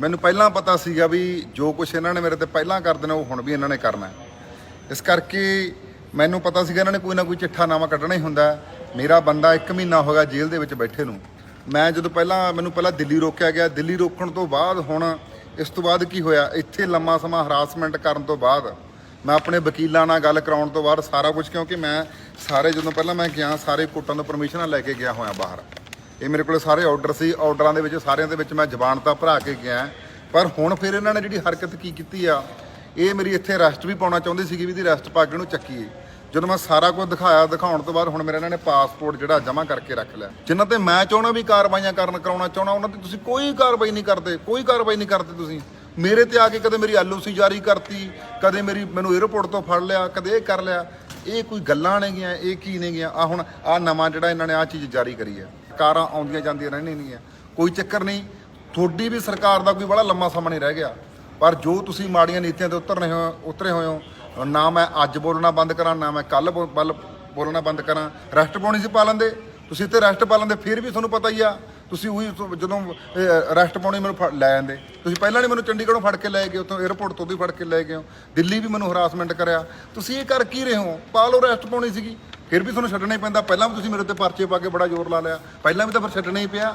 ਮੈਨੂੰ ਪਹਿਲਾਂ ਪਤਾ ਸੀਗਾ ਵੀ ਜੋ ਕੁਝ ਇਹਨਾਂ ਨੇ ਮੇਰੇ ਤੇ ਪਹਿਲਾਂ ਕਰ ਦੇਣਾ, ਉਹ ਹੁਣ ਵੀ ਇਹਨਾਂ ਨੇ ਕਰਨਾ ਇਸ ਕਰਕੇ ਮੈਨੂੰ ਪਤਾ ਸੀਗਾ ਇਹਨਾਂ ਨੇ ਕੋਈ ਨਾ ਕੋਈ ਚਿੱਠਾ ਨਾਮਾ ਕੱਢਣਾ ਹੀ ਹੁੰਦਾ ਮੇਰਾ ਬੰਦਾ 1 ਮਹੀਨਾ ਹੋ ਗਿਆ ਜੇਲ੍ਹ ਦੇ ਵਿੱਚ ਬੈਠੇ ਨੂੰ। ਮੈਂ ਜਦੋਂ ਪਹਿਲਾਂ, ਮੈਨੂੰ ਪਹਿਲਾਂ ਦਿੱਲੀ ਰੋਕਿਆ ਗਿਆ। ਦਿੱਲੀ ਰੋਕਣ ਤੋਂ ਬਾਅਦ ਹੁਣ ਇਸ ਤੋਂ ਬਾਅਦ ਕੀ ਹੋਇਆ? ਇੱਥੇ ਲੰਮਾ ਸਮਾਂ ਹਰਾਸਮੈਂਟ ਕਰਨ ਤੋਂ ਬਾਅਦ ਮੈਂ ਆਪਣੇ ਵਕੀਲਾਂ ਨਾਲ ਗੱਲ ਕਰਾਉਣ ਤੋਂ ਬਾਅਦ ਸਾਰਾ ਕੁਝ ਕਿਉਂਕਿ ਮੈਂ ਸਾਰੇ ਜਦੋਂ ਪਹਿਲਾਂ ਮੈਂ ਗਿਆ, ਸਾਰੇ ਕੋਰਟਾਂ ਤੋਂ ਪਰਮਿਸ਼ਨਾਂ ਲੈ ਕੇ ਗਿਆ ਹੋਇਆ ਬਾਹਰ। ਇਹ ਮੇਰੇ ਕੋਲ ਸਾਰੇ ਆਰਡਰ ਸੀ। ਆਰਡਰਾਂ ਦੇ ਵਿੱਚ, ਸਾਰਿਆਂ ਦੇ ਵਿੱਚ ਮੈਂ ਜ਼ਬਾਨ ਤਾਂ ਭਰਾ ਕੇ ਗਿਆ। ਪਰ ਹੁਣ ਫਿਰ ਇਹਨਾਂ ਨੇ ਜਿਹੜੀ ਹਰਕਤ ਕੀ ਕੀਤੀ ਆ, ਇਹ ਮੇਰੀ ਇੱਥੇ ਰੈਸਟ ਵੀ ਪਾਉਣਾ ਚਾਹੁੰਦੀ ਸੀਗੀ ਵੀ ਦੀ ਅਰੈਸਟ ਪਾ ਕੇ ਇਹਨੂੰ ਚੱਕੀਏ। ਜਦੋਂ ਮੈਂ ਸਾਰਾ ਕੁਝ ਦਿਖਾਇਆ, ਦਿਖਾਉਣ ਤੋਂ ਬਾਅਦ ਹੁਣ ਮੇਰੇ ਇਹਨਾਂ ਨੇ ਪਾਸਪੋਰਟ ਜਿਹੜਾ ਜਮ੍ਹਾਂ ਕਰਕੇ ਰੱਖ ਲਿਆ। ਜਿਨ੍ਹਾਂ ਤੇ ਮੈਂ ਚਾਹਣਾ ਵੀ ਕਾਰਵਾਈਆਂ ਕਰਨ, ਕਰਾਉਣਾ ਚਾਹਣਾ ਉਹਨਾਂ ਤੇ ਤੁਸੀਂ ਕੋਈ ਕਾਰਵਾਈ ਨਹੀਂ ਕਰਦੇ, ਕੋਈ ਕਾਰਵਾਈ ਨਹੀਂ ਕਰਦੇ ਤੁਸੀਂ। ਮੇਰੇ ਤੇ ਆ ਕੇ ਕਦੇ ਮੇਰੀ ਐਲਓਸੀ ਜਾਰੀ ਕਰਤੀ, ਕਦੇ ਮੇਰੀ ਮੈਨੂੰ 에ਅਰਪੋਰਟ ਤੋਂ ਫੜ ਲਿਆ, ਕਦੇ ਇਹ ਕਰ ਲਿਆ। ਇਹ ਕੋਈ ਗੱਲਾਂ ਨੇਗੀਆਂ, ਇਹ ਕੀ ਨੇਗੀਆਂ? ਆ ਹੁਣ ਆ ਨਵਾਂ ਜਿਹੜਾ ਇਹਨਾਂ ਨੇ ਆ ਚੀਜ਼ ਜਾਰੀ ਕਰੀ ਹੈ ਕਾਰਾਂ ਆਉਂਦੀਆਂ ਜਾਂਦੀਆਂ ਰਹਿਣੀਆਂ ਨਹੀਂ ਕੋਈ ਚੱਕਰ ਨਹੀਂ। ਤੁਹਾਡੀ ਵੀ ਸਰਕਾਰ ਦਾ ਕੋਈ ਬੜਾ ਲੰਮਾ ਸਮਾਂ ਨਹੀਂ ਰਹਿ ਗਿਆ। ਪਰ ਜੋ ਤੁਸੀਂ ਮਾੜੀਆਂ ਨੀਤੀਆਂ ਤੇ ਉਤਰਨੇ ਹੋ ਉਤਰੇ ਹੋਏ ਹੋ, ਨਾ ਮੈਂ ਅੱਜ ਬੋਲਣਾ ਬੰਦ ਕਰਾਂ, ਨਾ ਮੈਂ ਕੱਲ ਬੋਲਣਾ ਬੰਦ ਕਰਾਂ। ਰੈਸਟ ਪਾਉਣੀ ਸੀ ਪਾ ਲੈਂਦੇ ਤੁਸੀਂ ਤੇ ਰੈਸਟ ਪਾ ਲੈਂਦੇ ਫਿਰ ਵੀ ਤੁਹਾਨੂੰ ਪਤਾ ਹੀ ਆ। ਤੁਸੀਂ ਉਹੀ ਜਦੋਂ ਰੈਸਟ ਪਾਉਣੀ ਮੈਨੂੰ ਫੜ- ਲੈ ਜਾਂਦੇ। ਤੁਸੀਂ ਪਹਿਲਾਂ ਨਹੀਂ ਮੈਨੂੰ ਚੰਡੀਗੜ੍ਹੋਂ ਫੜ ਕੇ ਲੈ ਗਏ, ਉੱਥੋਂ 에ਅਰਪੋਰਟ ਤੋਂ ਵੀ ਫੜ ਕੇ ਲੈ ਗਏ ਹੋ। ਦਿੱਲੀ ਵੀ ਮੈਨੂੰ ਹਰਾਸਮੈਂਟ ਕਰਿਆ। ਤੁਸੀਂ ਇਹ ਕਰ ਕੀ ਰਹੇ ਹੋ? ਪਾ ਲਓ ਰੈਸਟ ਪਾਉਣੀ ਸੀਗੀ। ਫਿਰ ਵੀ ਤੁਹਾਨੂੰ ਛੱਡਣਾ ਹੀ ਪੈਂਦਾ। ਪਹਿਲਾਂ ਵੀ ਤੁਸੀਂ ਮੇਰੇ ਤੇ ਪਰਚੇ ਪਾ ਕੇ ਬੜਾ ਜ਼ੋਰ ਲਾ ਲਿਆ। ਪਹਿਲਾਂ ਵੀ ਤਾਂ ਫਿਰ ਛੱਡਣਾ ਹੀ ਪਿਆ।